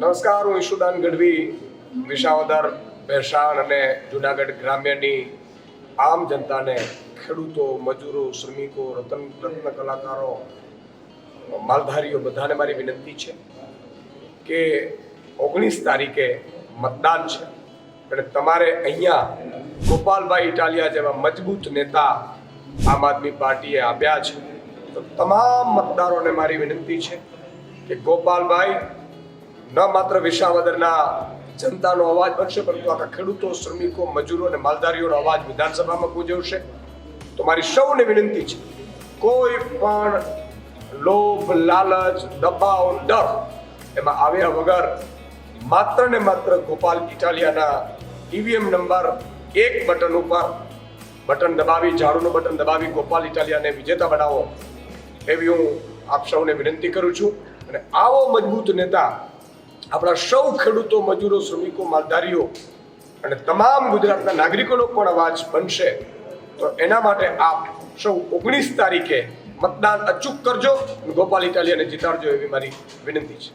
નમસ્કાર, હું ઈશુદાન ગઢવી, વિસાવદર ભેસાણ અને જુનાગઢ ગ્રામ્યની આમ જનતાને ખેડૂતો, મજૂરો, શ્રમિકો, રતન, રત્ન કલાકારો, માલધારીઓ બધાને મારી વિનંતી છે કે ઓગણીસ તારીખે મતદાન છે અને તમારે અહીંયા ગોપાલભાઈ ઇટાલિયા જેવા મજબૂત નેતા આમ આદમી પાર્ટીએ આપ્યા છે. તો તમામ મતદારોને મારી વિનંતી છે કે ગોપાલભાઈ ન માત્ર વિસાવદરના જનતાનો અવાજ બનશે, પરંતુ આખા ખેડૂતો, શ્રમિકો, મજૂરો અને માલધારીઓનો અવાજ વિધાનસભામાં ગુંજવશે. તો મારી સૌને વિનંતી છે, કોઈ પણ લોભ, લાલચ, દબાવ, ડર એમાં આવ્યા વગર માત્ર ને માત્ર ગોપાલ ઇટાલિયાના ઈવીએમ નંબર એક બટન ઉપર બટન દબાવી, ઝાડુનું બટન દબાવી ગોપાલ ઇટાલિયાને વિજેતા બનાવો એવી હું આપ સૌને વિનંતી કરું છું. અને આવો મજબૂત નેતા આપણા સૌ ખેડૂતો, મજૂરો, શ્રમિકો, માલધારીઓ અને તમામ ગુજરાતના નાગરિકોનો પણ અવાજ બનશે. તો એના માટે આપ સૌ ઓગણીસ તારીખે મતદાન અચૂક કરજો ગોપાલ ઇટાલિયાને જીતાડજો એવી મારી વિનંતી છે.